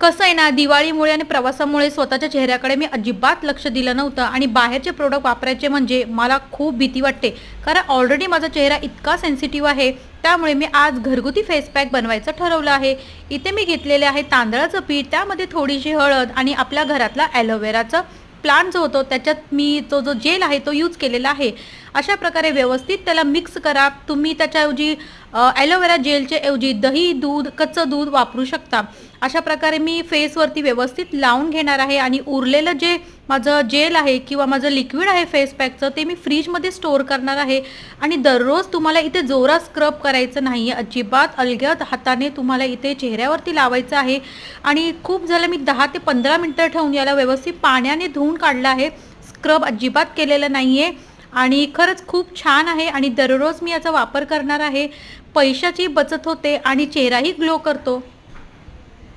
कसं आहे ना दिवाळीमुळे आणि प्रवासामुळे स्वतःच्या चेहऱ्याकडे मी अजिबात लक्ष दिलं नव्हतं आणि बाहेरचे प्रोडक्ट वापरायचे म्हणजे मला खूप भीती वाटते. कारण ऑलरेडी माझा चेहरा इतका सेन्सिटिव्ह आहे त्यामुळे मी आज घरगुती फेस पॅक बनवायचं ठरवलं आहे. इथे मी घेतलेले आहे तांदळाचं पीठ त्यामध्ये थोडीशी हळद आणि आपल्या घरातला ॲलोवेराचं प्लांट जो होतो त्याच्यात मी तो जो जेल आहे तो यूज केलेला आहे. अशा प्रकारे व्यवस्थित त्याला मिक्स करा. तुम्ही त्याच्याऐवजी ॲलोवेरा जेलच्या ऐवजी दही दूध कच्चं दूध वापरू शकता. अशा प्रकारे मी फेसवरती व्यवस्थित लावून घेणार आहे आणि उरलेलं जे माझं जेल आहे किंवा माझं लिक्विड आहे फेस पॅकचं ते मी फ्रीजमध्ये स्टोअर करणार आहे. आणि दररोज तुम्हाला इथे जोरात स्क्रब करायचं नाही आहे अजिबात अलग्यात हाताने तुम्हाला इथे चेहऱ्यावरती लावायचं आहे. आणि खूप झालं मी दहा ते पंधरा मिनटं ठेवून याला व्यवस्थित पाण्याने धुवून काढलं आहे. स्क्रब अजिबात केलेलं नाही आहे आणि खरंच खूप छान आहे आणि दररोज मी याचा वापर करणार आहे. पैशाची बचत होते आणि चेहराही ग्लो करतो.